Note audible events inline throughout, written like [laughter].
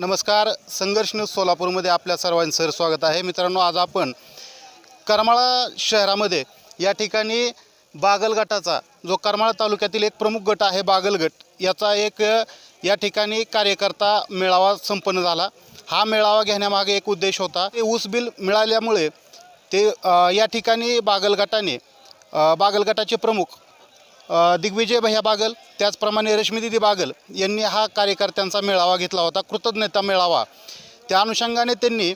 नमस्कार संघर्ष न्यूज सोलापूरमध्ये आपल्या सर्वांचं सर स्वागत आहे. मित्रांनो आज आपण करमाळा शहरामध्ये या ठिकाणी बागल गटाचा जो करमाळा तालुक्यातील एक प्रमुख गट आहे बागल गट याचा एक या ठिकाणी कार्यकर्ता मेळावा संपन्न झाला. हा मेळावा घेण्यामागे एक उद्देश होता. ते ऊस बिल मिळाल्यामुळे ते या ठिकाणी बागल गटाने बागल गटाचे प्रमुख दिग्विजय भैया बागल त्याचप्रमाणे रश्मीदिदी बागल यांनी हा कार्यकर्त्यांचा मेळावा घेतला होता कृतज्ञता मेळावा. त्या अनुषंगाने त्यांनी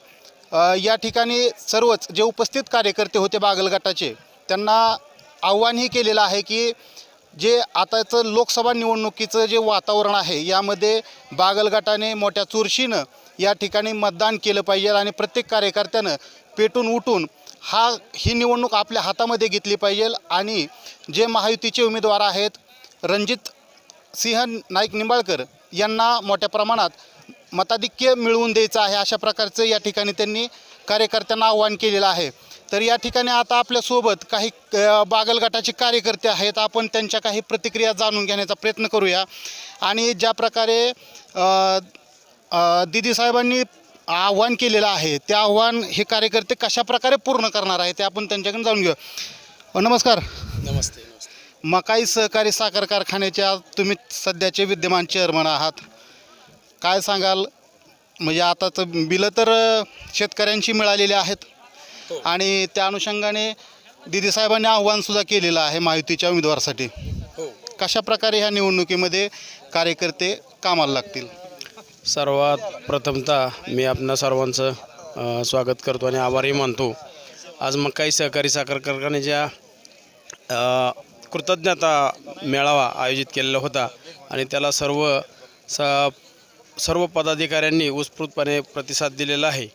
या ठिकाणी सर्वच जे उपस्थित कार्यकर्ते होते बागल गटाचे त्यांना आव्हानही केलेलं आहे की जे आताचं लोकसभा निवडणुकीचं जे वातावरण आहे यामध्ये बागल गटाने मोठ्या चुरशीनं या ठिकाणी मतदान केलं पाहिजे आणि प्रत्येक कार्यकर्त्यानं पेटून उठून हा ही निवडणूक आपल्या हातामध्ये घेतली पाहिजे आणि जे महायुतीचे उमेदवार आहेत रणजित सिंह नाईक निंबाळकर यांना मोठ्या प्रमाणात मताधिक्य मिळवून द्यायचं आहे अशा प्रकारचं या ठिकाणी त्यांनी कार्यकर्त्यांना आव्हान केलेलं आहे. तर या ठिकाणी आता आपल्यासोबत काही बागलगटाचे बागल गटाचे कार्यकर्ते आहेत. आपण त्यांच्या काही प्रतिक्रिया जाणून घेण्याचा प्रयत्न करूया. आणि ज्या प्रकारे दिदी साहेबांनी आव्हान केलेलं आहे. ते आव्हान हे कार्यकर्ते कशा प्रकारे पूर्ण करणार आहे ते आपण त्यांच्याकडून जाणून घेऊ नमस्कार. नमस्ते नमस्ते. मकाई सहकारी साखर कारखान्याच्या तुम्ही सध्याचे विद्यमान चेअरमन आहात. काय सांगाल? म्हणजे आताचं बिलं तर शेतकऱ्यांची मिळालेली आहेत. हो. आणि त्या अनुषंगाने दिदी साहेबांनी आव्हानसुद्धा केलेलं आहे महायुतीच्या उमेदवारासाठी. हो. कशा प्रकारे ह्या निवडणुकीमध्ये कार्यकर्ते कामाला लागतील? सर्वात प्रथमतः मी आपणा सर्वांचं स्वागत करतो आणि आभारही मानतो. आज मग काही सहकारी साखर कारखान्याच्या कृतज्ञता मेळावा आयोजित केलेला होता आणि त्याला सर्व स सर्व पदाधिकाऱ्यांनी उत्स्फूर्तपणे प्रतिसाद दिलेला आहे.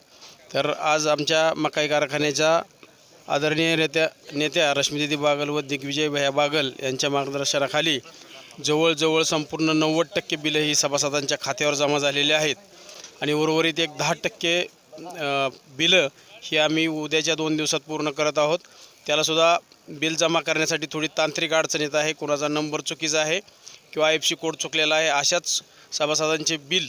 तर आज आमच्या मकाई कारखान्याच्या आदरणीय नेत्या नेत्या रश्मीदिदी बागल व दिग्विजय भैया बागल यांच्या मार्गदर्शनाखाली जवळजवळ संपूर्ण नव्वद टक्के बिलं ही सभासदांच्या खात्यावर जमा झालेली आहेत. आणि उर्वरित एक दहा टक्के बिलं ही आम्ही उद्याच्या दोन दिवसात पूर्ण करत आहोत. त्यालासुद्धा बिल जमा करण्यासाठी थोडी तांत्रिक अडचण येत आहे कोणाचा नंबर चुकीचा आहे किंवा आय एफ सी कोड चुकलेला आहे अशाच सभासदांचे बिल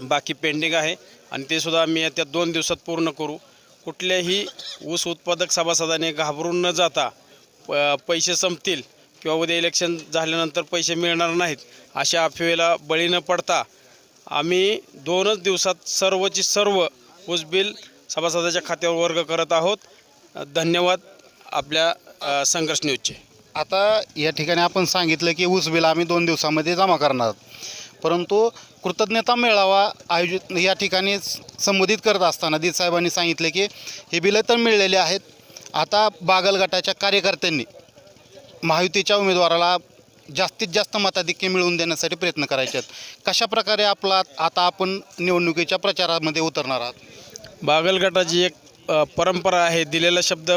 बाकी पेंडिंग आहे आणि ते सुद्धा आम्ही येत्या दोन दिवसात पूर्ण करू. कुठल्याही ऊस उत्पादक सभासदाने घाबरून न जाता प पैसे संपतील किंवा उद्या इलेक्शन झाल्यानंतर पैसे मिळणार नाहीत अशा अफवेला बळी न पडता आम्ही दोनच दिवसात सर्वची सर्व ऊस बिल सभासदाच्या खात्यावर वर्ग करत आहोत. धन्यवाद आपल्या संघर्ष न्यूजचे. आता या ठिकाणी आपण सांगितलं की ऊस बिल आम्ही दोन दिवसामध्ये जमा करणार. आहोत परंतु कृतज्ञता मेळावा आयोजित या ठिकाणी संबोधित करत असताना दीद साहेबांनी सांगितले की हे बिलं तर मिळलेले आहेत. आता बागल गटाच्या कार्यकर्त्यांनी महायुतीच्या उमेदवाराला जास्तीत जास्त मताधिक्य मिळवून देण्यासाठी प्रयत्न करायचे आहेत. कशा प्रकारे आपला आता आपण निवडणुकीच्या प्रचारामध्ये उतरणार आहात? बागलगटाची एक परंपरा आहे दिलेला शब्द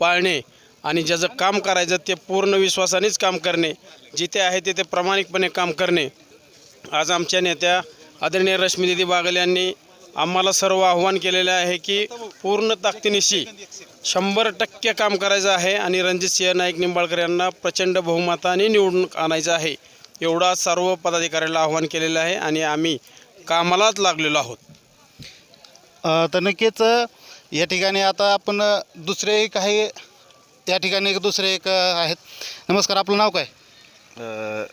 पाळणे आणि ज्याचं काम करायचं ते पूर्ण विश्वासानेच काम करणे. जिथे आहे तिथे प्रामाणिकपणे काम करणे. आज आमच्या नेत्या आदरणीय रश्मीदिदी बागल यांनी आम्हाला सर्व आव्हान केलेले आहे की पूर्ण ताकदीनिशी शंभर टक्के काम करायचं आहे आणि रणजितसिंह नाईक निंबाळकर यांना प्रचंड बहुमताने निवडून आणायचं आहे. एवढा सर्व पदाधिकाऱ्याला आव्हान केलेलं आहे आणि आम्ही कामालाच लागलेलो आहोत. तर नक्कीच या ठिकाणी आता आपण दुसरे काही या ठिकाणी एक दुसरे एक आहेत. नमस्कार आपलं नाव काय?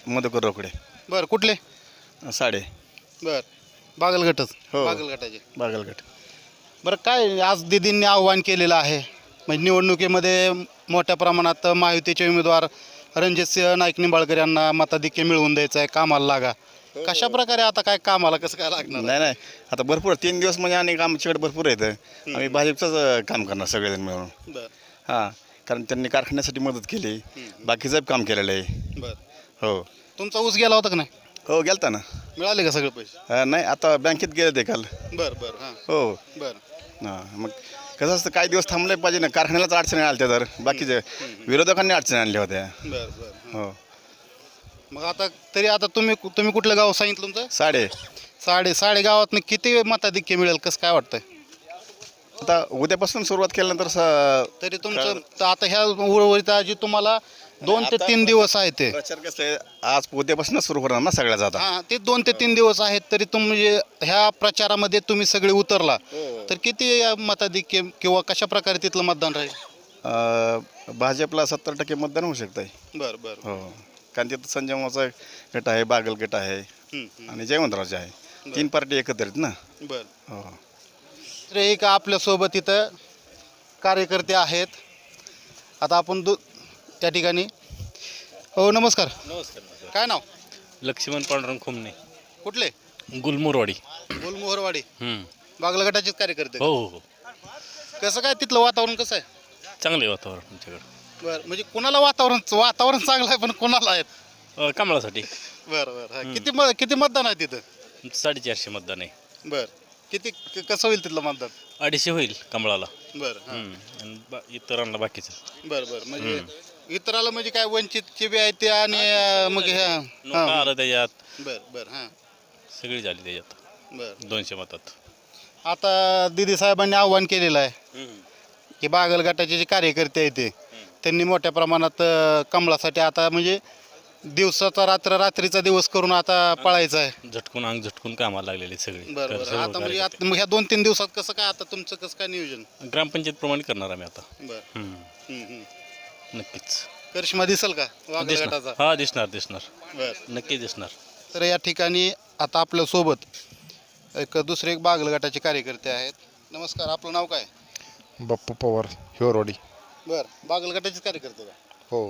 मधुकर रोकडे. बरं कुठले? साडे. बरं बागलगटच. हो. बागलगटाचे. बागलगट. बरं काय आज दिदींनी आव्हान केलेलं आहे? म्हणजे निवडणुकीमध्ये मोठ्या प्रमाणात महायुतीचे उमेदवार रणजितसिंह नाईक निंबाळकर यांना मताधिक्य मिळवून द्यायचं आहे कामाला लागा. कशा प्रकारे आता काय कामाला कसं काय लागणार? नाही नाही. आता भरपूर तीन दिवस म्हणजे आणि आमच्याकडे भरपूर आहेत. आम्ही भाजपचंच काम करणार सगळेजण मिळून. हां. कारण त्यांनी कारखान्यासाठी मदत केली. बाकीचं काम केलेलं आहे. बरं. हो. तुमचा ऊस गेला होता का नाही? हो गेलता ना. मिळाले का सगळे पैसे? नाही आता बँकेत गेले ते काल. बरं बरं हां. हो. बरं. हां मग कसं असतं काही दिवस थांबले पाहिजे ना कारखान्यालाच अडचणी आल्या तर. बाकीचे विरोधकांनी अडचणी आणल्या होत्या. बरं बरं. हो. मग आता तरी आता तुम्ही तुम्ही कुठलं गाव सांगितलं तुमचं? साडे. साडे. साडे गावातनं किती मताधिक्य मिळेल कसं काय वाटतंय? आता उद्यापासून सुरुवात केल्यानंतर स- तरी तुमचं तर आता ह्या उर्वरित जी तुम्हाला दोन ते तीन दिवस आहे ते. प्रचार कसं आहे आज उद्यापासून सुरू होणार ना सगळ्याच आता हा ते दोन ते तीन दिवस आहेत तरी तुम्ही ह्या प्रचारामध्ये तुम्ही सगळे उतरला. तर किती मताधिक्य किंवा कशा प्रकारे तिथलं मतदान राहील? अं, भाजपला सत्तर टक्के मतदान होऊ शकतं आहे बरं बरं. हो. कारण तिथं संजय मामाचा गट आहे बागल गट आहे आणि जयवंतरावचे आहे. तीन पार्टी एकत्र आहेत ना? बरं. हो. तर एक आपल्यासोबत इथं कार्यकर्ते आहेत. आता आपण दु त्या ठिकाणी. हो नमस्कार. नमस्कार काय नाव? लक्ष्मण पांडुरंग खुमणे कुठले? गुलमुरवाडी. गुलमोहरवाडी हम्म. बागलगटाचेच कार्यकर्ते. हो हो हो. कसं काय तिथलं वातावरण कसं आहे? चांगलं आहे वातावरण तुमच्याकडं बरं म्हणजे कुणाला वातावरण वातावरण चांगलं आहे पण कुणाला आहेत? अ, कमळासाठी. बरं बरं. हा. किती म किती मतदान आहे तिथं? साडेचारशे मतदान आहे. बरं. किती क- कसं होईल तिथलं मतदान? अडीचशे होईल कमळाला. बरं हां. हम्म. आणि बा- इतरांना बाकीचं. बरं बरं. म्हणजे इतराला म्हणजे काय वंचितचे बी आहेत ते आणि अं, मग ह्या नोटा हां. आलं त्याच्यात. बरं बरं हां. सगळी झाली त्याच्यात. बरं. दोनशे मतात. आता दिदी साहेबांनी आव्हान केलेलं आहे. की बागल गटाचे जे कार्यकर्ते आहेत ते त्यांनी मोठ्या प्रमाणात अं, कमळासाठी आता म्हणजे दिवसाचा रात्र रात्रीचा दिवस करून आता पळायचं आहे. झटकून अंग झटकून कामाला लागलेली सगळी. बरं बरं. सर्व आता म्हणजे कार्यकर्ते. आता मग ह्या दोन तीन दिवसात कसं काय आता तुमचं कसं काय नियोजन? ग्रामपंचायत प्रमाणे करणार आम्ही आता. बरं. हम्म. हम्म, हम्म. नक्कीच. करिश्मा दिसेल का? दिसणार. गटाचा? हा दिसणार दिसणार. बरं. नक्की दिसणार. तर या ठिकाणी आता आपल्यासोबत एक दुसरे एक बागल गटाचे कार्यकर्ते आहेत. नमस्कार आपलं नाव काय? बाप्पू पवार हिवरवाडी बरं बागल गटाचेच कार्यकर्ते का? हो.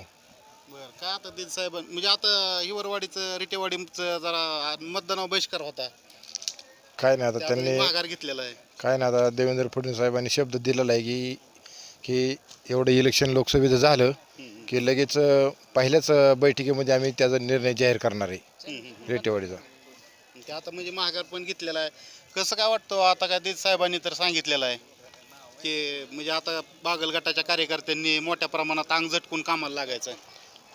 बरं काय आता दिल साहेब म्हणजे आता हिवरवाडीचं रिटेवाडीचं जरा मतदानावर बहिष्कार होता. काय नाही आता त्यांनी माघार घेतलेला आहे. काय नाही आता देवेंद्र फडणवीस साहेबांनी शब्द दिलेला आहे की की एवढं इलेक्शन लोकसभेचं झालं की लगेच पहिल्याच बैठकीमध्ये आम्ही त्याचा निर्णय जाहीर करणार आहे. रेटेवाडीचा. ते आता म्हणजे माघार पण घेतलेला आहे. कसं काय वाटतं आता काय दिल साहेबांनी तर सांगितलेलं आहे की म्हणजे आता बागल गटाच्या कार्यकर्त्यांनी मोठ्या प्रमाणात अंग झटकून कामाला लागायचं आहे.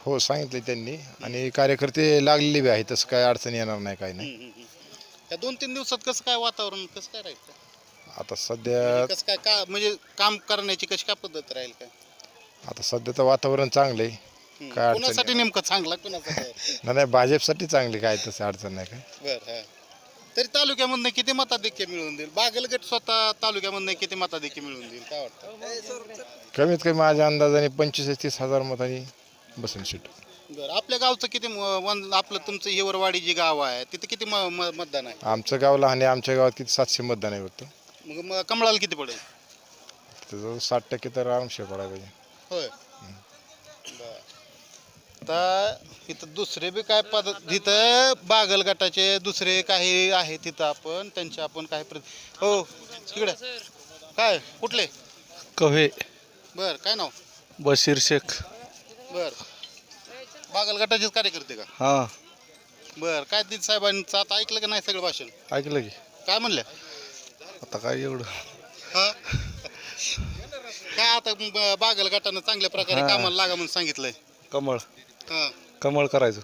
हो सांगितले त्यांनी. आणि कार्यकर्ते लागलेले बी आहेत तसं काय अडचण येणार नाही काय नाही. या दोन तीन दिवसात कसं काय वातावरण कसं काय राहील? आता सध्या कसं काय का म्हणजे काम करण्याची कशी काय पद्धत राहील काय? आता सध्याचं वातावरण चांगलं आहे काय अडचण कोणासाठी नेमकं चांगला कोणासाठी [laughs] नाही नाही भाजपसाठी चांगली काय तसं अडचण नाही काय. बर हा. तरी तालुक्यामधनं किती मताधिक्य मिळवून देईल? बागलगट स्वतः तालुक्यामधनं किती मताधिक्य मिळवून देईल? काय वाटतं? कमीत कमी माझ्या अंदाजाने पंचवीस तीस हजार मतांनी बसेल सीट. बरं आपल्या गावचं किती म- वन आपलं तुमचं हिवरवाडी जी गाव आहे तिथे किती म- म- मतदान आहे? आमचं गाव लहान आहे आमच्या गावात किती सातशे मतदान आहे होतं मग मग कमळाला किती पडेल? त्याचं साठ टक्के तर आरामशीर पडायला पाहिजे. होय. बर. आता इथं दुसरे बी काय पद तिथं बागल गटाचे दुसरे काही आहेत तिथं आपण त्यांचे आपण काही प्र हो तिकडे काय कुठले? कव्हे. बर काय नाव? बशीर शेख. बर. बागल गटाचेच कार्यकर्ते का? हां. बर काय दिद साहेबांचं आता ऐकलं का नाही सगळं भाषण? ऐकलं की. काय म्हणलं आता काय एवढं? हा? काय आता ब- बागल गटानं चांगल्या प्रकारे. कामाला लागा म्हणून सांगितलंय. कमळ. हा. कमळ करायचं.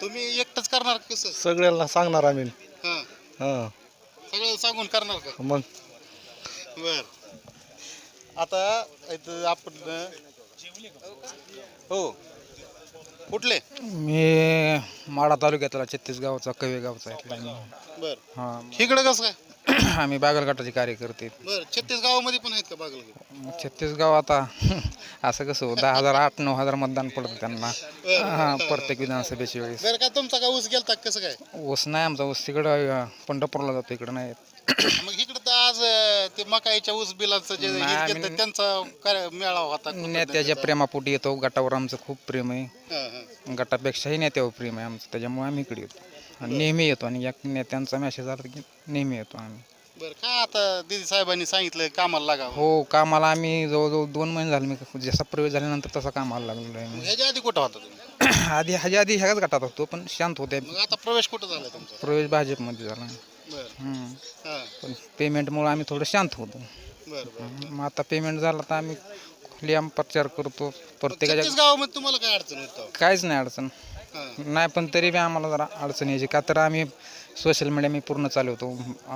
तुम्ही एकटंच करणार कसं? सगळ्यांना सांगणार आम्ही. हा. हां. सगळं सांगून करणार का? मग? बर. आता इथं आपण हो. कुठले? मी माडा तालुक्यातला छत्तीस गावचा कवे गावचा बर. हां. इकडे कसं काय? [clears throat] आम्ही बागलघाटाचे कार्यकर्ते. बर छत्तीस गावामध्ये पण आहेत का बागल छत्तीस गाव आता [laughs] असं कसं हो, दहा हजार आठ नऊ हजार मतदान पडतं त्यांना. हां प्रत्येक विधानसभेच्या वेळेस. बरं काय तुमचा का ऊस गेलता का? कसं काय? ऊस नाही आमचा ऊस तिकडं अं, पंढरपूरला जातो इकडं नाही [clears throat] मग इकडे तर आज अं, ते मकाईच्या ऊस बिलाचं जे हे नाही, आम्ही- त्यांचा कार्य- मेळावा होता नेत्याच्या प्रेमापोटी येतो गटावर आमचं खूप प्रेम आहे. हा, हा. गटापेक्षाही नेत्यावर प्रेम आहे आमचं त्याच्यामुळे आम्ही इकडे येतो. आणि नेहमी येतो आणि या नेत्यांचा मेसेज आला की नेहमी येतो आम्ही. बरं काय आता दिदी साहेबांनी सांगितलं कामाला लागा हो कामाला आम्ही जवळजवळ दोन महिने झाले मी जसा प्रवेश झाल्यानंतर तसा कामाला लागलेलो आहे मी. ह्याच्या आधी कुठं होता तुम्ही? [coughs] आधी ह्याच्या आधी ह्याच गटात होतो पण शांत होते. मग आता प्रवेश कुठं झाला तुमचा? प्रवेश भाजपमध्ये झाला. बरं. हम्म. हा. पण पेमेंटमुळे आम्ही थोडं शांत होतो. बरं बरं मग आता पेमेंट झालं तर आम्ही खुलेआम प्रचार करतो. प्रत्येकाच्या गावामध्ये तुम्हाला काय अडचण काहीच नाही अडचण. नाही पण तरी बी आम्हाला जरा अडचण यायची. का तर आम्ही सोशल मीडिया मी पूर्ण चालवतो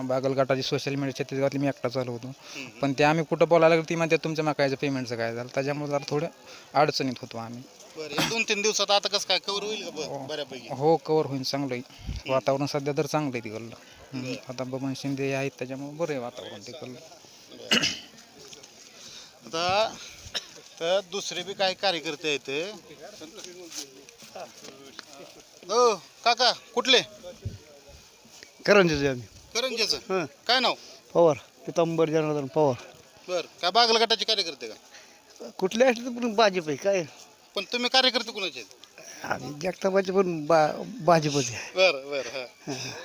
बागलघाटाची सोशल मीडिया छत्तीसगडली मी एकटा चालवतो पण ते आम्ही कुठं बोलायला लागलो ती म्हणते तुमच्या मकायचं पेमेंटचं काय झालं? त्याच्यामुळे जरा थोडं अडचणीत होतो आम्ही. दोन तीन दिवसात आता कसं काय कव्हर होईल का? ब- बऱ्यापैकी. हो कवर होईल चांगलं आहे. वातावरण सध्या तर चांगलं आहे तिकडलं. आता बबन शिंदे आहेत त्याच्यामुळे बरं आहे वातावरण तिकडलं. आता तर दुसरे बी काही कार्यकर्ते आहेत हो काका कुठले? करंजीचे आम्ही. करंजेचं. काय नाव? पवार पितांबर जनार्दन पवार. बर. काय बागल गटाचे कार्यकर्ते का? कुठले असले तर पण भाजप आहे काय? पण तुम्ही कार्यकर्ते कुणाचे आहेत? आम्ही जगताबाचे पण बा भाजपचे. आहे. बर बर हा.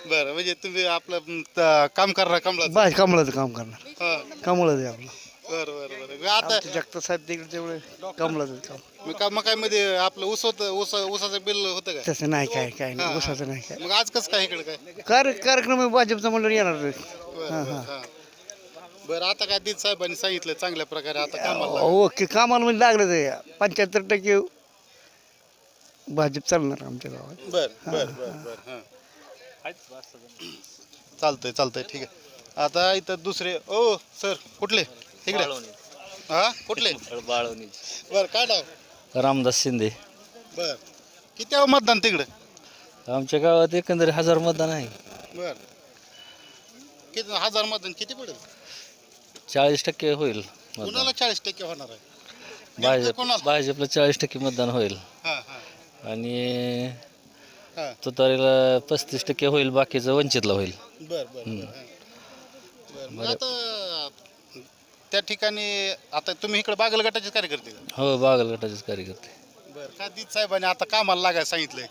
बर म्हणजे तुम्ही आपलं म, त- काम करणार कमला भाज कमळाचं काम करणार. हा. कमळच आहे आपलं. बर बर बर. आता आमचे जगता साहेब तिकडे तेवढे कमळाचं काम मी का मग काय मध्ये आपलं ऊस होतं ऊस ऊसाचं बिल होतं काय? तसं नाही काय काय नाही. उसाचं नाही काय. मग आज कसं काय इकडे काय? कार्य कार्यक्रम आहे भाजपचा म्हणलं येणार रे. बरं, बरं, हा. बरं आता काय दीद साहेबांनी सांगितलं चांगल्या प्रकारे आता कामाला लागा. हो की कामाला म्हणजे लागलं ते पंच्याहत्तर टक्के भाजप चालणार आमच्या गावात. बर बर बर बर हां. चालतंय चालतंय ठीक आहे. आता इथं दुसरे ओ सर कुठले? इकडे. हा? कुठले? बाळवणी बर काय नाव? रामदास शिंदे. बर. किती आहे मतदान तिकडं? आमच्या गावात एकंदरीत हजार मतदान आहे. बर. किती हजार मतदान किती पडेल? चाळीस टक्के होईल कुणाला चाळीस टक्के होणार आहे? भाजप कोणाला? भाजपला चाळीस टक्के मतदान होईल. हा हा. आणि हा. तुतारीला पस्तीस टक्के होईल बाकीचं वंचितला होईल. बर बर बर. हा. बर मग आता त्या ठिकाणी आता तुम्ही इकडे बागल गटाचे कार्यकर्ते का? हो बागल गटाचेच कार्यकर्ते. बर काय दीद साहेबांनी आता कामाला लागायला सांगितलंय?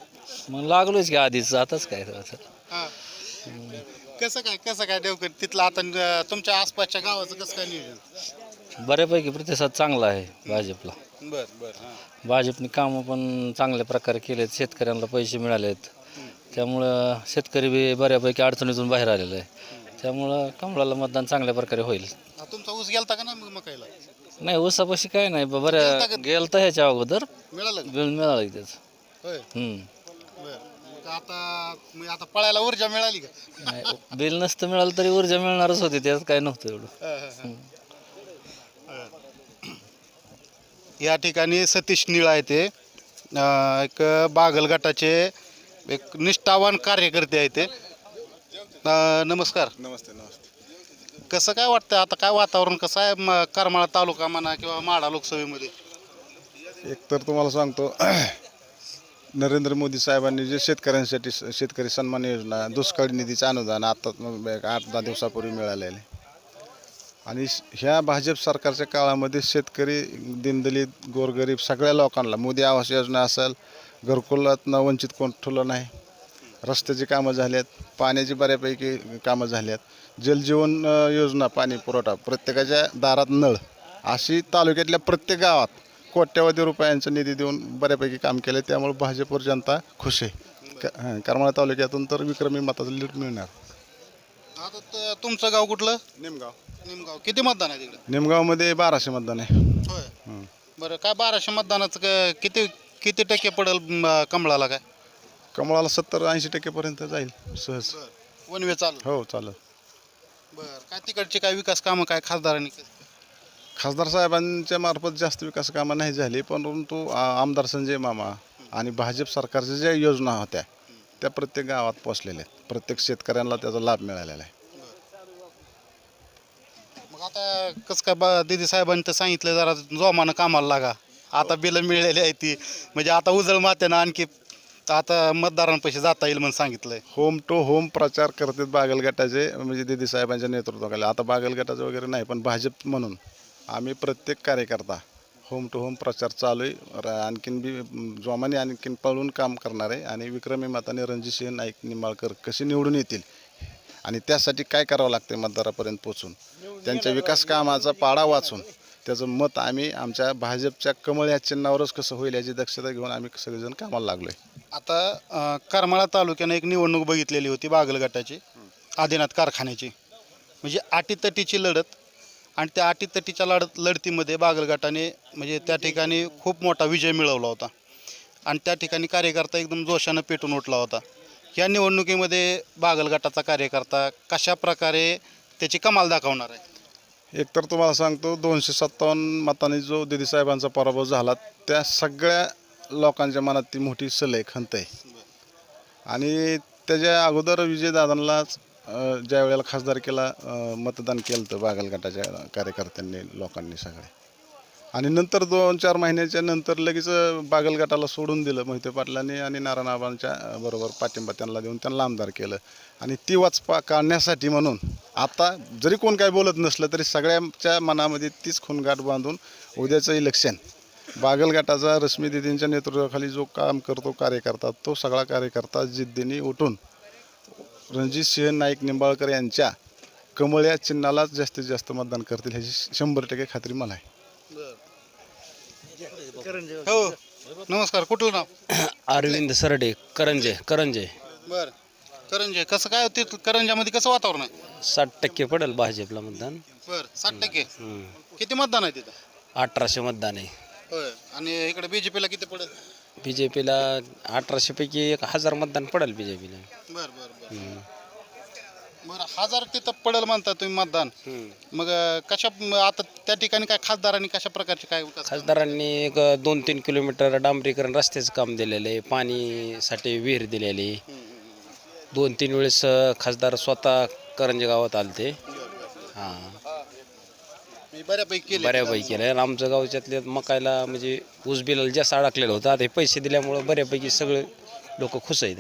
मग लागलोच की आधीच आताच काय हा. कसं काय कसं काय देवकर तिथलं आता तुमच्या आसपासच्या गावाचं कसं काय नियोजन? बऱ्यापैकी प्रतिसाद चांगला आहे भाजपला. बर बर हा. भाजपने कामं पण चांगल्या प्रकारे केलेत शेतकऱ्यांना पैसे मिळाले आहेत त्यामुळं शेतकरी बी बऱ्यापैकी अडचणीतून बाहेर आलेला आहे. त्यामुळं कमळाला मतदान चांगल्या प्रकारे होईल. हा, तुमचा ऊस गेलता का ना मग मकाईला? नाही ऊसापाशी काय नाही ब- बऱ्या गेलं तर ह्याच्या अगोदर. मिळालं का? बिल मिळालं की त्याचं. होय. हम्म. बर. मग आता पळायला ऊर्जा मिळाली का? नाही बिल नसतं मिळालं तरी ऊर्जा मिळणारच होती त्यात काय नव्हतं एवढं. हा, हा, हा. या ठिकाणी सतीश निळ आहे ते. अं, एक बागल गटाचे एक निष्ठावान कार्यकर्ते आहे ते. अं, नमस्कार. नमस्ते नमस्ते. कसं काय वाटतं आता काय वातावरण? कसं आहे म- करमाळा तालुका म्हणा किंवा माढा लोकसभेमध्ये? एक तर तुम्हाला सांगतो [clears throat] नरेंद्र मोदी साहेबांनी जे शेतकऱ्यांसाठी स- शेतकरी सन्मान योजना दुष्काळी निधीचं अनुदान आता आठ दहा दिवसापूर्वी मिळालेले आणि श- ह्या भाजप सरकारच्या काळामध्ये शेतकरी दिनदलित गोरगरीब सगळ्या लोकांना मोदी आवास योजना असेल घरकुलातनं वंचित कोण ठेवलं नाही रस्त्याची कामं झाली आहेत पाण्याची बऱ्यापैकी कामं झाली आहेत जलजीवन योजना पाणी पुरवठा प्रत्येकाच्या दारात नळ. अशी तालुक्यातल्या प्रत्येक गावात कोट्यवधी रुपयांचा निधी देऊन बऱ्यापैकी काम केलं त्यामुळे भाजपवर जनता खुश आहे. क- करमाळा तालुक्यातून तर विक्रमी मताचं लीड मिळणार. आता तुमचं गाव कुठलं? निमगाव. निमगाव. किती मतदान आहे तिकडे? निमगावमध्ये बाराशे मतदान आहे. होय. बरं काय बाराशे मतदानाचं किती किती टक्के पडेल कमळाला काय? कमळाला सत्तर ऐंशी टक्केपर्यंत जाईल सहज. वनवे चालू. हो चालेल. बरं. काय तिकडचे काय विकास कामं काय खासदारांनी केली? खासदार साहेबांच्या मार्फत जास्त विकास कामं नाही झाली परंतु आ- आमदार संजय मामा आणि भाजप सरकारच्या ज्या योजना होत्या त्या प्रत्येक गावात पोचलेल्या आहेत. प्रत्येक शेतकऱ्यांना त्याचा लाभ मिळालेला आहे. मग आता कसं काय बा दिदी साहेबांनी तर सांगितलं जरा जोमानं कामाला लागा. आता बिलं मिळलेली आहे ती. म्हणजे आता उजळ मात्यानं आणखी तर आता मतदारांपाशी जाता येईल म्हणून सांगितलंय. होम टू होम प्रचार करतात बागल गटाचे म्हणजे दिदी साहेबांच्या नेतृत्वाखाली. आता बागलगटाचं वगैरे नाही पण भाजप म्हणून. आम्ही प्रत्येक कार्यकर्ता होम टू होम प्रचार चालू आहे आणखीन बी जोमाने आणखीन पळून काम करणार आहे. आणि विक्रमी माताने रणजितसिंह नाईक निंबाळकर कसे निवडून येतील? आणि त्यासाठी काय करावं लागते मतदारापर्यंत पोचून त्यांच्या विकास कामाचा पाडा वाचून त्याचं मत आम्ही आमच्या भाजपच्या कमळ या चिन्हावरच कसं होईल याची दक्षता घेऊन आम्ही सगळेजण कामाला लागलो आहे आता करमाळा तालुक्यानं एक निवडणूक बघितलेली होती बागल गटाची आदिनाथ कारखान्याची. म्हणजे आटीतटीची लढत आणि त्या आटीतटीच्या लढत लढतीमध्ये बागल गटाने म्हणजे त्या ठिकाणी खूप मोठा विजय मिळवला होता. आणि त्या ठिकाणी कार्यकर्ता एकदम जोशानं पेटून उठला होता. या निवडणुकीमध्ये बागल गटाचा कार्यकर्ता कशा प्रकारे त्याची कमाल दाखवणार आहे? एकतर तुम्हाला सांगतो दोनशे सत्तावन्न मतांनी जो दिदीसाहेबांचा पराभव झाला त्या सगळ्या लोकांच्या मनात ती मोठी सलय खंत आहे. आणि त्याच्या अगोदर विजयदादांनाच ज्या वेळेला खासदार केला मतदान केलं होतं बागलगटाच्या कार्यकर्त्यांनी लोकांनी सगळे. आणि नंतर दोन चार महिन्याच्या नंतर लगेच बागलगटाला सोडून दिलं मोहिते पाटलांनी आणि नारायणाबांच्या बरोबर पाठिंबा त्यांना देऊन त्यांना आमदार केलं. आणि ती वाच पा काढण्यासाठी म्हणून आता जरी कोण काय बोलत नसलं तरी सगळ्यांच्या मनामध्ये तीच खूनगाठ बांधून उद्याचं इलेक्शन बागलगटाचा रश्मी दिदींच्या नेतृत्वाखाली जो काम करतो कार्यकर्ता तो सगळा कार्यकर्ता जिद्दीने उठून रणजित सिंह नाईक निंबाळकर यांच्या कमळ या चिन्हालाच जास्तीत जास्त मतदान करतील ह्याची शंभर टक्के खात्री मला आहे. हो. नमस्कार कुठलं नाव? अरविंद सरडे करंजे करंजे. बर. करंजे कसं काय ते करंजामध्ये कसं वातावरण आहे? साठ टक्के पडेल भाजपला मतदान. बर साठ टक्के? हम्म. किती मतदान आहे तिथं? अठराशे मतदान आहे. होय. आणि इकडे बीजेपीला किती पडेल? बी जे पीला अठराशेपैकी एक हजार मतदान पडेल बी जे पीला बर बर. बर बरं हजार तिथं पडेल म्हणता तुम्ही मतदान. मग अं, कशा म- आता त्या ठिकाणी काय खासदारांनी कशा प्रकारचे काय विकास खासदारांनी एक दोन तीन किलोमीटर डांबरीकरण रस्त्याचं काम दिलेलं आहे पाणीसाठी विहीर दिलेली. दोन तीन वेळेस अ, खासदार स्वतः करंजे गावात आलते. हां. मी बऱ्यापैकी केले. बऱ्यापैकी केलं. आणि आमचं गावच्यातल्या मकायला म्हणजे ऊस बिलाला जास्त अडकलेलं होतं आता हे पैसे दिल्यामुळं बऱ्यापैकी सगळे लोक खुश आहेत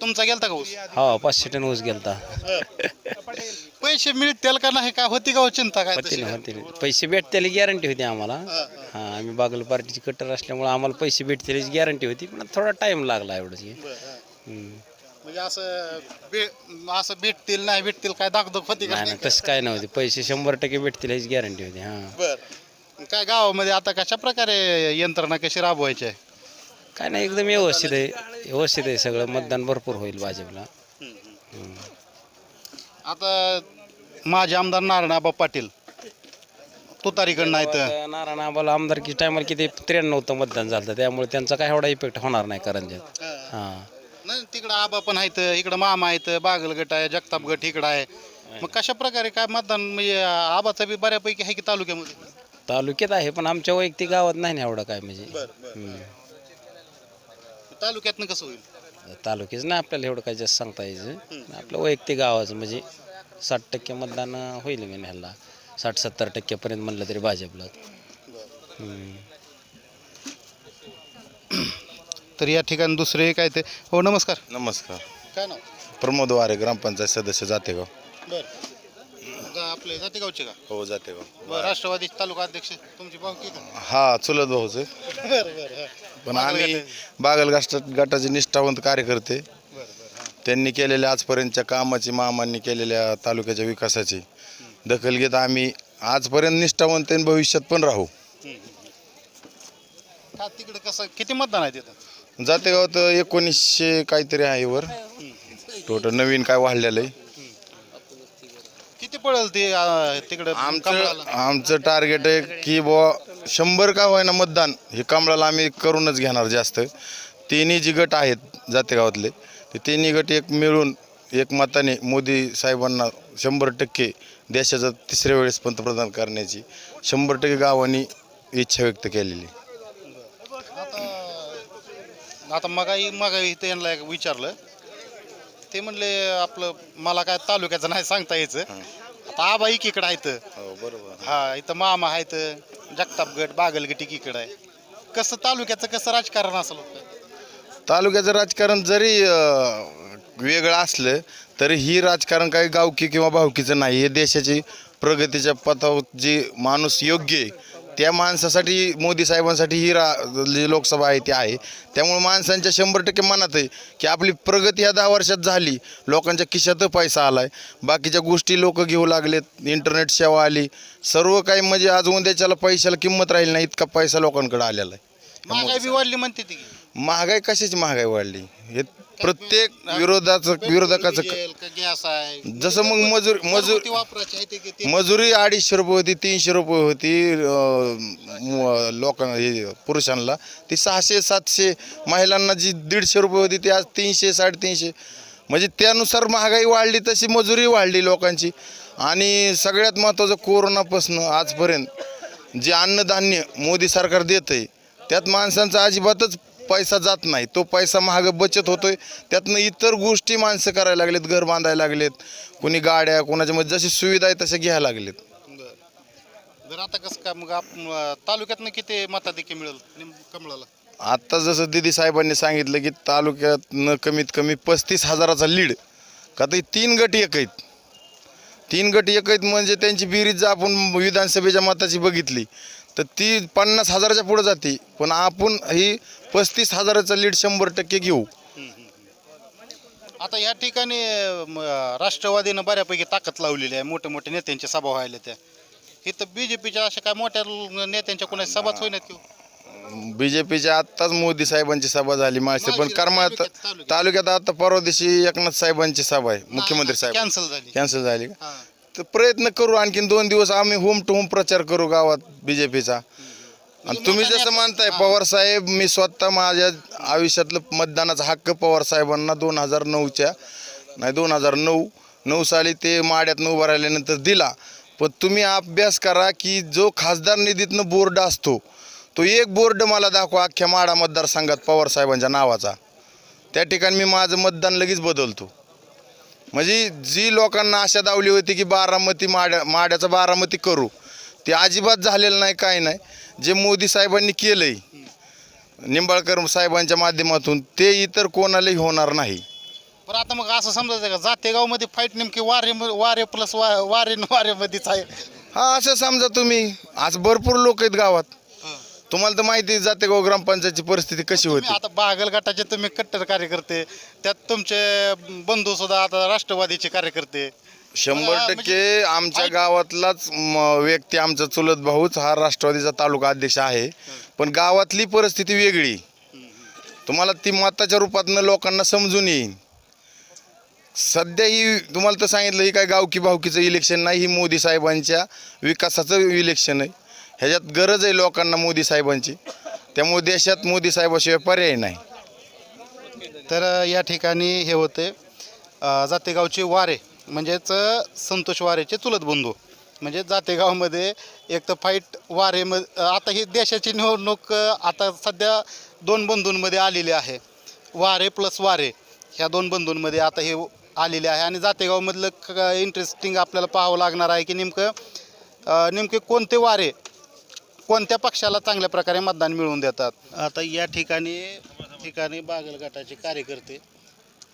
तुमचा गेलता का ऊस? हा पाचशे टन ऊस गेलता. पैसे मिळतील का नाही काय होती का हो चिंता काय होते तशी? ना होते ना. पैसे भेटतेली गॅरंटी होती आम्हाला. हां आम्ही बागल पार्टीची कट्टर असल्यामुळे आम्हाला पैसे भेटतेली गॅरंटी होती पण थोडा टाईम लागला एवढंच. हे. हम्म. म्हणजे असं बे- असं भेटतील नाही भेटतील काय दागदुग होती का नाही नाही? तसं काय नव्हते. पैसे शंभर टक्के भेटतील ह्याची गॅरंटी होती हां. बर. काय गावामध्ये आता कशा प्रकारे यंत्रणा कशी राबवायची आहे? काय नाही एकदम व्यवस्थित आहे. व्यवस्थित आहे सगळं. मतदान भरपूर होईल भाजपला. आता माझे आमदार नारायणआबा पाटील. तुतारीकडनं आहेत नारायण आम्हाला आमदारकी टायमाला किती? त्र्याण्णवतं मतदान झालं. त्यामुळे त्यांचा काय एवढा इफेक्ट होणार नाही करंजात हां. नाही तिकडं आबा पण आहेत. इकडं मामा आहेत. बागलगट आहे जगताप गट इकडं आहे. मग कशा प्रकारे काय मतदान? म्हणजे आबाचं बी बऱ्यापैकी आहे की तालुक्यामध्ये? तालुक्यात आहे पण आमच्या वैयक्तिक गावात नाही ना एवढं काय म्हणजे. हम्म. तालुक्यातनं कसं होईल? तालुक्याच नाही आपल्याला एवढं काय जास्त सांगता यायचं. आपलं वैयक्तिक गावाचं म्हणजे साठ टक्के मतदान होईल मी ह्याला. साठ सत्तर टक्क्यापर्यंत म्हणलं तरी भाजपला. हम्म. तर या ठिकाणी दुसरे काय ते? हो नमस्कार. नमस्कार. काय नाव? प्रमोद वारे ग्रामपंचायत सदस्य जातेगाव. बर. आपले जातेगावचे का? हो जातेगाव. बरं राष्ट्रवादी तालुका अध्यक्ष तुमची का? हा चुलत भाऊच. आहे. बरं बरं पण आम्ही बागल गट गटाचे निष्ठावंत कार्यकर्ते. त्यांनी केलेल्या आजपर्यंतच्या कामाची मामांनी केलेल्या तालुक्याच्या विकासाची. दखल घेत आम्ही आजपर्यंत निष्ठावंत आणि भविष्यात पण राहू. तिकडे कसं किती मतदान आहे तिथं? जातेगावात एकोणीसशे काहीतरी आहे वर. टोटल नवीन काय वाढलेलं आहे. किती पडेल ते तिकडं आमचं? आमचं टार्गेट आहे की बुवा शंभर का होईना मतदान हे कमळाला आम्ही करूनच घेणार जास्त. तिन्ही जी गट आहेत जातेगावातले ते तिन्ही गट एक मिळून एक मताने मोदी साहेबांना शंभर टक्के देशाचं तिसऱ्या वेळेस पंतप्रधान करण्याची शंभर टक्के गावांनी इच्छा व्यक्त केलेली. आता मगाही मगाही त्यांना एक विचारलं. ते म्हणले आपलं मला काय तालुक्याचं नाही सांगता यायचं. आता आबा इकडं आहेत. हो बरोबर. हा इथं मामा आहेत जगतापगड बागलगट इकडं आहे. कसं तालुक्याचं कसं राजकारण असेल? तालुक्याचं राजकारण जरी अं, वेगळं असलं तरी ही राजकारण काही गावकी किंवा भावकीचं नाही. हे देशाची प्रगतीच्या पथावर जी माणूस योग्य आहे त्या माणसासाठी मोदी साहेबांसाठी ही रा जी लोकसभा आहे ती आहे. त्यामुळे माणसांच्या शंभर टक्के मनात आहे की आपली प्रगती ह्या दहा वर्षात झाली. लोकांच्या खिशात पैसा आला आहे बाकीच्या गोष्टी लोक घेऊ लागलेत. इंटरनेट सेवा आली. सर्व काही म्हणजे आज उद्याच्याला पैशाला किंमत राहील नाही इतका पैसा लोकांकडे आलेला आहे. महागाई वाढली म्हणते ती. महागाई कशाची महागाई वाढली? हे प्रत्येक विरोधाचं विरोधकाचं गॅस आहे. जसं मग मजूर मजूर घरगुती वापराची आहे ते किती मजुरी अडीचशे रुपये होती तीनशे रुपये होती लोकांना हे पुरुषांना. ती सहाशे सातशे महिलांना जी दीडशे रुपये होती ती आज तीनशे साडेतीनशे. म्हणजे त्यानुसार महागाई वाढली तशी मजुरी वाढली लोकांची. आणि सगळ्यात महत्त्वाचं कोरोनापासून आजपर्यंत जे अन्नधान्य मोदी सरकार देत आहे त्यात माणसांचा अजिबातच पैसा जात नाही तो पैसा महाग बचत होतोय. त्यातनं इतर गोष्टी माणसं करायला लागलेत घर बांधायला लागलेत. कोणी गाड्या कोणाच्या मध्ये जशी सुविधा आहे तशा घ्यायला लागलेत. बरं. आता कसं काय मग आप- तालुक्यातनं किती मताधिक्य मिळेल निम- कमळाला? आत्ता जसं दिदी साहेबांनी सांगितलं की तालुक्यातनं कमीत कमी पस्तीस हजाराचा लीड. का तर तीन गट एक आहेत. तीन गट एक आहेत म्हणजे त्यांची बेरीज जर आपण विधानसभेच्या मताची बघितली. तर ती पन्नास हजाराच्या पुढे जाते. पण आपण ही पस्तीस हजाराचा लीड शंभर टक्के घेऊ. आता या ठिकाणी म, राष्ट्रवादीनं बऱ्यापैकी ताकद लावलेली आहे. मोठ्या मोठ्या नेत्यांच्या सभा व्हायला त्या. इथं बी जे पीच्या अशा काय मोठ्या ल- नेत्यांच्या कोणाच्या सभाच होईनात किंवा? बी जे पीच्या आत्ताच मोदी साहेबांची सभा झाली माळशे पण करमाळ तालुक्यात- आता परवा दिवशी एकनाथ साहेबांची सभा आहे. मुख्यमंत्री साहेब. कॅन्सल झाली. कॅन्सल झाली का? हा. तर प्रयत्न करू आणखीन दोन दिवस आम्ही होम टू होम प्रचार करू गावात बीजेपीचा आणि तुम्ही जसं म्हणताय पवार साहेब मी स्वतः माझ्या आयुष्यातलं मतदानाचा हक्क पवार साहेबांना दोन हजार नऊच्या नाही दोन हजार नऊ नऊ साली ते माड्यातनं उभं राहिल्यानंतर दिला. पण तुम्ही अभ्यास करा की जो खासदार निधीतनं बोर्ड असतो तो एक बोर्ड मला दाखवा अख्ख्या माडा मतदारसंघात पवार साहेबांच्या नावाचा. त्या ठिकाणी मी माझं मतदान लगेच बदलतो. म्हणजे जी लोकांना आशा दावली होती की बारामती माड्या माड्याचं बारामती करू ते अजिबात झालेलं नाही काय नाही. जे मोदी साहेबांनी केलंय निंबाळकर साहेबांच्या माध्यमातून ते इतर कोणालाही होणार नाही. बरं आता मग असं समजायचं का? जातेगावमध्ये फाईट नेमकी वारे वारे प्लस वा वारे न वारेमध्येच आहे. हा असं समजा तुम्ही. आज भरपूर लोक आहेत गावात. तुम्हाला तर माहिती आहे जातेगाव ग्रामपंचायतची परिस्थिती कशी होती? आता बागल गटाचे तुम्ही कट्टर कार्यकर्ते त्यात तुमचे बंधू सुद्धा आता राष्ट्रवादीचे कार्यकर्ते. शंभर म्हणजे टक्के आमच्या गावातलाच व्यक्ती आमचा चुलत भाऊच हा राष्ट्रवादीचा तालुका अध्यक्ष आहे. पण गावातली परिस्थिती वेगळी. तुम्हाला ती मताच्या रूपातनं लोकांना समजून येईल सध्या ही तुम्हाला तर सांगितलं ही काय गावकी भावकीचं इलेक्शन नाही ही मोदी साहेबांच्या विकासाचं इलेक्शन आहे. ह्याच्यात गरज आहे लोकांना मोदी साहेबांची. त्यामुळे देशात मोदी साहेबाशिवाय पर्याय नाही. तर या ठिकाणी हे होते. जातेगावचे वारे म्हणजेच संतोष वारेचे चुलत बंधू. म्हणजे जातेगावमध्ये एक तर फाईट वारे म आता ही देशाची निवडणूक आता सध्या दोन बंधूंमध्ये आलेली आहे. वारे प्लस वारे ह्या दोन बंधूंमध्ये आता हे आलेले आहे. आणि जातेगावमधलं इंटरेस्टिंग आपल्याला पाहावं लागणार आहे की नेमकं नेमके कोणते वारे कोणत्या पक्षाला चांगल्या प्रकारे मतदान मिळवून देतात? आता या ठिकाणी ठिकाणी बागल गटाचे कार्यकर्ते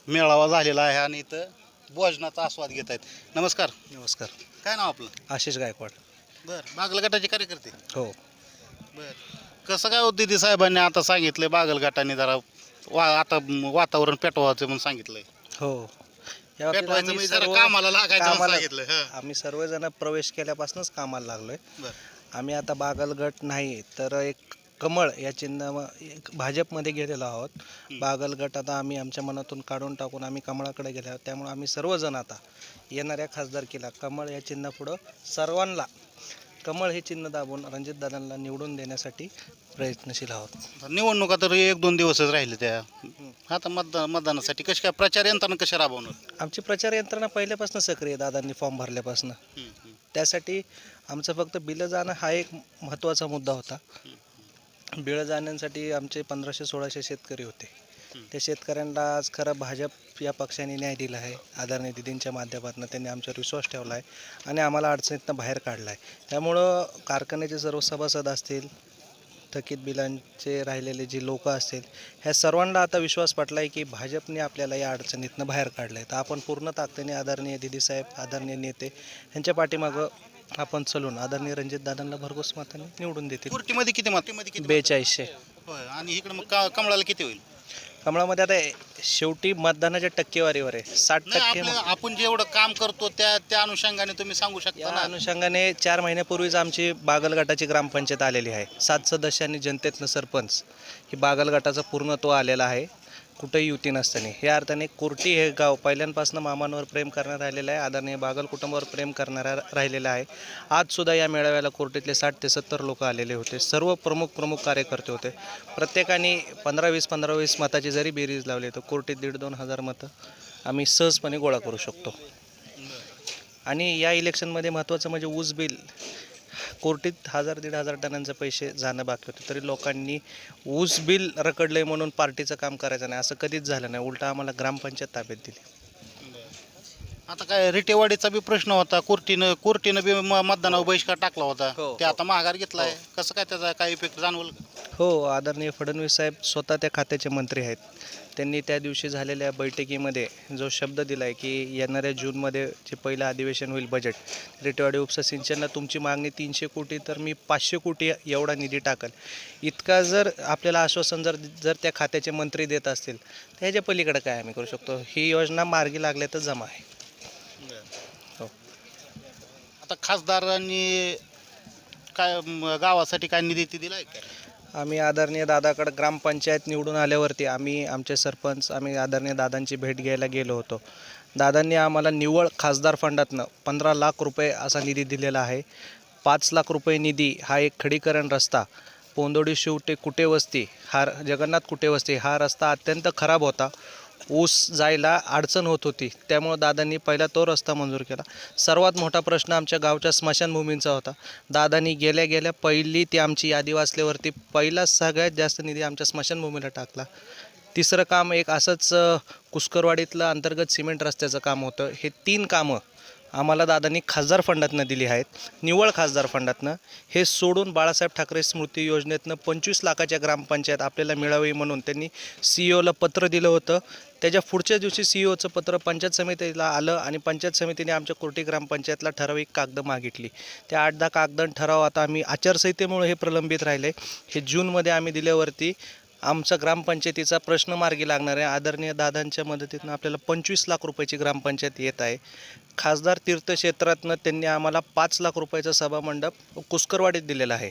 मेळावा झालेला आहे आणि इथं भोजनाचा आस्वाद घेत आहेत. नमस्कार. नमस्कार. काय नाव आपलं? आशिष गायकवाड. बरं बागल गटाचे कार्यकर्ते. हो. बरं. कसं काय होतं दिदी साहेबांनी आता सांगितलंय बागल गटाने जरा वा आता वातावरण पेटवायचं म्हणून सांगितलंय? हो. या बाबतीत पेटवायचं आम्ही म्हणजे जरा सर्व कामाला लागायचं म्हणून कामाला- सांगितलं हं. आम्ही सर्वजण प्रवेश केल्यापासूनच कामाला लागलोय. बरं. आम्ही आता बागल गट नाही तर एक कमळ या चिन्ह एक भाजपमध्ये गेलेलो आहोत. बागल गट आता आम्ही आमच्या मनातून काढून टाकून आम्ही कमळाकडे गेलो आहोत. त्यामुळे आम्ही सर्वजण आता येणाऱ्या खासदारकीला कमळ या चिन्ह पुढं सर्वांना कमळ हे चिन्ह दाबून रणजितदादांना निवडून देण्यासाठी प्रयत्नशील आहोत. निवडणुका तर एक दोन दिवसच राहिले त्या. आता मतदान मतदानासाठी कशी काय प्रचार यंत्रणा कशा राबवणार? आमची प्रचार यंत्रणा पहिल्यापासून सक्रिय दादांनी फॉर्म भरल्यापासून. त्यासाठी आमचं फक्त बिलं जाणं हा एक महत्त्वाचा मुद्दा होता. बिळं जाण्यासाठी आमचे पंधराशे सोळाशे शेतकरी होते. त्या शेतकऱ्यांना आज खरं भाजप या पक्षाने न्याय दिला आहे. आदरणीय दिदींच्या माध्यमातून त्यांनी आमच्यावर विश्वास ठेवला आहे आणि आम्हाला अडचणीतनं बाहेर काढला आहे. त्यामुळं कारखान्याचे सर्व सभासद असतील थकीत बिलांचे राहिलेले जी लोक असतील ह्या सर्वांना आता विश्वास पटला आहे की भाजपने आपल्याला या अडचणीतनं बाहेर काढलं आहे तर आपण पूर्ण ताकदीने आदरणीय दिदीसाहेब आदरणीय नेते यांच्या पाठीमागं आपण चलून आदरणीय रणजितदादांना भरघोस मताने निवडून देतील. कुर्टीमध्ये किती किती? बेचाळीसशे. होय आणि इकडे मग का- कमळाला किती होईल? कमळामध्ये आता शेवटी मतदानाच्या टक्केवारीवर आहे. साठ नाही टक्के आपलं आपण जेवढं काम करतो त्या त्या अनुषंगाने तुम्ही सांगू शकता या ना? अनुषंगाने चार महिन्यापूर्वीच आमची बागलगटाची ग्रामपंचायत आलेली आहे. सात सदस्यांनी जनतेतनं सरपंच. ही बागलगटाचा पूर्णत्व आलेला आहे. कुठंही युती नसताना. हे अर्थाने कोर्टी हे गाव पहिल्यांपासून मामांवर प्रेम करण्यात राहिलेलं आहे. आदरणीय बागल कुटुंबावर प्रेम करणारा राहिलेलं आहे. आजसुद्धा या मेळाव्याला कोर्टीतले साठ ते सत्तर लोक आलेले होते. सर्व प्रमुख प्रमुख कार्यकर्ते होते. प्रत्येकाने पंधरा वीस पंधरा वीस मताची जरी बेरीज लावली तर कोर्टीत दीड दोन हजार मतं आम्ही सहजपणे गोळा करू शकतो. आणि या इलेक्शनमध्ये महत्त्वाचं म्हणजे ऊस बिल. कोर्टीत हजार दीड हजार टनांचे पैसे जाणं बाकी होते तरी लोकांनी ऊस बिल रखडले म्हणून पार्टीचं काम करायचं नाही असं कधीच झालं नाही. उलटा आम्हाला ग्रामपंचायत ताब्यात दिली. आता काय रिटेवाडीचा बी प्रश्न होता कोर्टीनं कोर्टीनं बी म- मतदानावर बहिष्कार टाकला होता. हो, ते आता माघार घेतलाय. कसं काय त्याचा काय इफेक्ट जाणवल हो आदरणीय फडणवीस साहेब स्वतः त्या खात्याचे मंत्री आहेत. त्यांनी त्या दिवशी झालेल्या बैठकीमध्ये जो शब्द दिला आहे की येणाऱ्या जूनमध्ये जे पहिलं अधिवेशन होईल बजेट रेटेवाडी उपसा सिंचनला तुमची मागणी तीनशे कोटी तर मी पाचशे कोटी एवढा निधी टाकल. इतका जर आपल्याला आश्वासन जर जर त्या खात्याचे मंत्री देत असतील तर ह्याच्या पलीकडे काय आम्ही करू शकतो? ही योजना मार्गी लागल्या तर जमा आहे. हो. आता खासदारांनी काय गावासाठी काय निधी दिला आहे काय आम्ही आदरणीय दादाकडं ग्रामपंचायत निवडून आल्यावरती आम्ही आमचे सरपंच आम्ही आदरणीय दादांची भेट घ्यायला गेलो होतो. दादांनी आम्हाला निव्वळ खासदार फंडातनं पंधरा लाख रुपये असा निधी दिलेला आहे. पाच लाख रुपये निधी हा एक खडीकरण रस्ता पोंदोडी शिवटे कुटे वस्ती हा र- जगन्नाथ कुटे वस्ती हा रस्ता अत्यंत खराब होता. ऊस जायला अडचण होत होती. त्यामुळं दादांनी पहिला तो रस्ता मंजूर केला. सर्वात मोठा प्रश्न आमच्या गावच्या स्मशानभूमींचा होता. दादांनी गेल्या गेल्या पहिली ती आमची यादी वाचल्यावरती पहिला सगळ्यात जास्त निधी आमच्या स्मशानभूमीला टाकला. तिसरं काम एक असंच अ, कुस्करवाडीतलं अंतर्गत सिमेंट रस्त्याचं काम होतं. हे तीन कामं आम्हाला दादांनी खासदार फंडातनं दिली आहेत. निव्वळ खासदार फंडातनं. हे सोडून बाळासाहेब ठाकरे स्मृती योजनेतनं पंचवीस लाखाच्या ग्रामपंचायत आपल्याला मिळावी म्हणून त्यांनी सी ओला पत्र दिलं होतं. त्याच्या पुढच्या दिवशी सी ओचं पत्र पंचायत समितीला आलं आणि पंचायत समितीने आमच्या कोर्टी ग्रामपंचायतला ठराविक कागद मागितली. त्या आठ दहा कागद ठराव आता आम्ही आचारसंहितेमुळे हे प्रलंबित राहिले. हे जूनमध्ये आम्ही दिल्यावरती आमचा ग्रामपंचायतीचा प्रश्न मार्गी लागणार आहे. आदरणीय दादांच्या मदतीतनं आपल्याला पंचवीस लाख रुपयाची ग्रामपंचायत येत आहे. खासदार तीर्थक्षेत्रातनं त्यांनी आम्हाला पाच लाख रुपयाचा सभामंडप कुस्करवाडीत दिलेला आहे.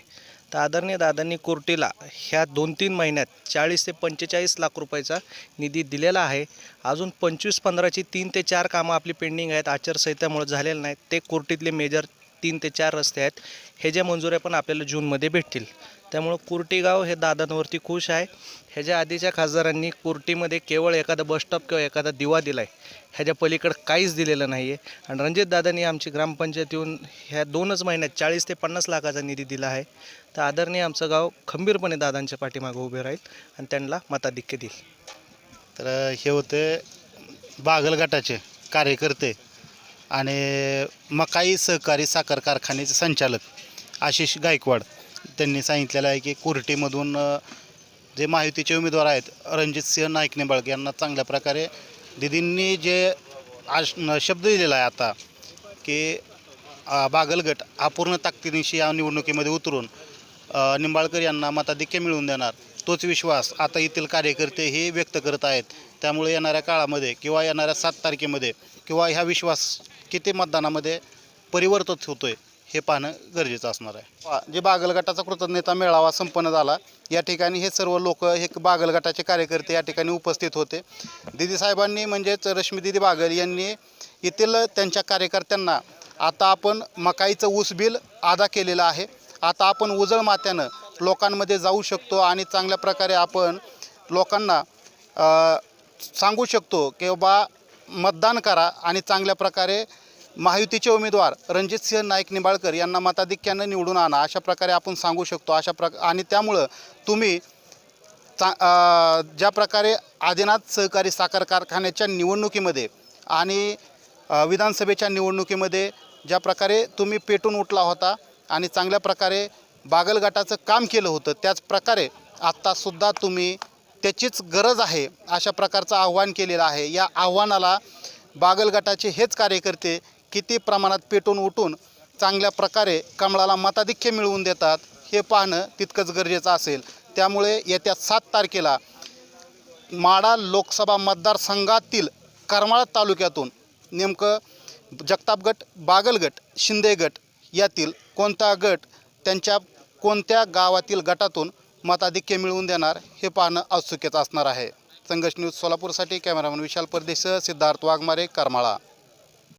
तर आदरणीय दादांनी कुर्टीला ह्या दोन तीन महिन्यात चाळीस ते पंचेचाळीस लाख रुपयाचा निधी दिलेला आहे. अजून पंचवीस पंधराची तीन ते चार कामं आपली पेंडिंग आहेत. आचारसंहितेमुळे झालेलं नाहीत ते कुर्टीतले मेजर तीन ते चार रस्ते आहेत. हे ज्या मंजुऱ्या पण आपल्याला जूनमध्ये भेटतील. त्यामुळं कुर्टी गाव हे दादांवरती खुश आहे. ह्याच्या आधीच्या खासदारांनी कुर्टीमध्ये केवळ एखादा बसस्टॉप किंवा एखादा दिवा दिला आहे ह्याच्या पलीकडं काहीच दिलेलं नाही आहे आणि रणजित दादांनी आमची ग्रामपंचायत येऊन ह्या दोनच महिन्यात चाळीस ते पन्नास लाखाचा निधी दिला आहे. तर आदरणीय आमचं गाव खंबीरपणे दादांच्या पाठीमागं उभे राहील आणि त्यांना मताधिक्य देईल. तर हे होते बागल गटाचे कार्यकर्ते आणि मकाई सहकारी साखर कारखान्याचे संचालक आशिष गायकवाड. त्यांनी सांगितलेलं आहे की कुर्टीमधून जे महायुतीचे उमेदवार आहेत रणजितसिंह नाईक निंबाळकर यांना चांगल्या प्रकारे दिदींनी जे आश शब्द दिलेला आहे आता की बागलगट हा पूर्ण ताकदीनिशी या निवडणुकीमध्ये उतरून निंबाळकर यांना मताधिक्य मिळवून देणार तोच विश्वास आता येथील कार्यकर्ते हे व्यक्त करत आहेत. त्यामुळे येणाऱ्या काळामध्ये किंवा येणाऱ्या सात तारखेमध्ये किंवा ह्या विश्वास किती मतदानामध्ये परिवर्तित आहे हे पाहणं गरजेचं असणार आहे. जे बागलगटाचा कृतज्ञता मेळावा संपन्न झाला या ठिकाणी हे सर्व लोक हे बागलगटाचे कार्यकर्ते या ठिकाणी उपस्थित होते. दिदीसाहेबांनी म्हणजेच रश्मी दिदी बागल यांनी येथील त्यांच्या कार्यकर्त्यांना आता आपण मकाईचं ऊस बिल अदा केलेलं आहे. आता आपण उजळ मात्यानं लोकांमध्ये जाऊ शकतो आणि चांगल्या प्रकारे आपण लोकांना सांगू शकतो की बा मतदान करा आणि चांगल्या प्रकारे महायुतीचे उमेदवार रणजितसिंह नाईक निंबाळकर यांना मताधिक्यानं निवडून आणा अशा प्रकारे आपण सांगू शकतो. अशा प्रक आणि त्यामुळं तुम्ही चा ज्या प्रकारे आदिनाथ सहकारी साखर कारखान्याच्या निवडणुकीमध्ये आणि विधानसभेच्या निवडणुकीमध्ये ज्या प्रकारे तुम्ही पेटून उठला होता आणि चांगल्या प्रकारे बागलगटाचं काम केलं होतं त्याच प्रकारे आत्तासुद्धा तुम्ही त्याचीच गरज आहे अशा प्रकारचं आव्हान केलेलं आहे. या आव्हानाला बागलगटाचे हेच कार्यकर्ते किती प्रमाणात पेटून उठून चांगल्या प्रकारे कमळाला मताधिक्य मिळवून देतात हे पाहणं तितकंच गरजेचं असेल. त्यामुळे येत्या सात तारखेला माडा लोकसभा मतदारसंघातील करमाळा तालुक्यातून नेमकं जगताप गट बागल गट शिंदे गट यातील कोणता गट त्यांच्या कोणत्या गावातील गटातून मताधिक्य मिळवून देणार हे पाहणं औत्सुक्याचं असणार आहे. संघर्ष न्यूज सोलापूरसाठी कॅमेरामन विशाल परदेश सिद्धार्थ वाघमारे करमाळा.